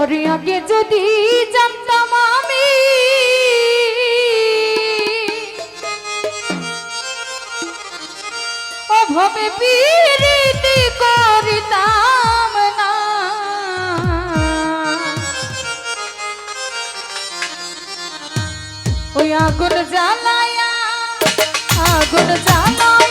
ওরে আগে যদি জানতাম আমি। অভাবে পিরিতি করিতাম না। ওই আগুন জ্বালায়া আগুন জ্বালা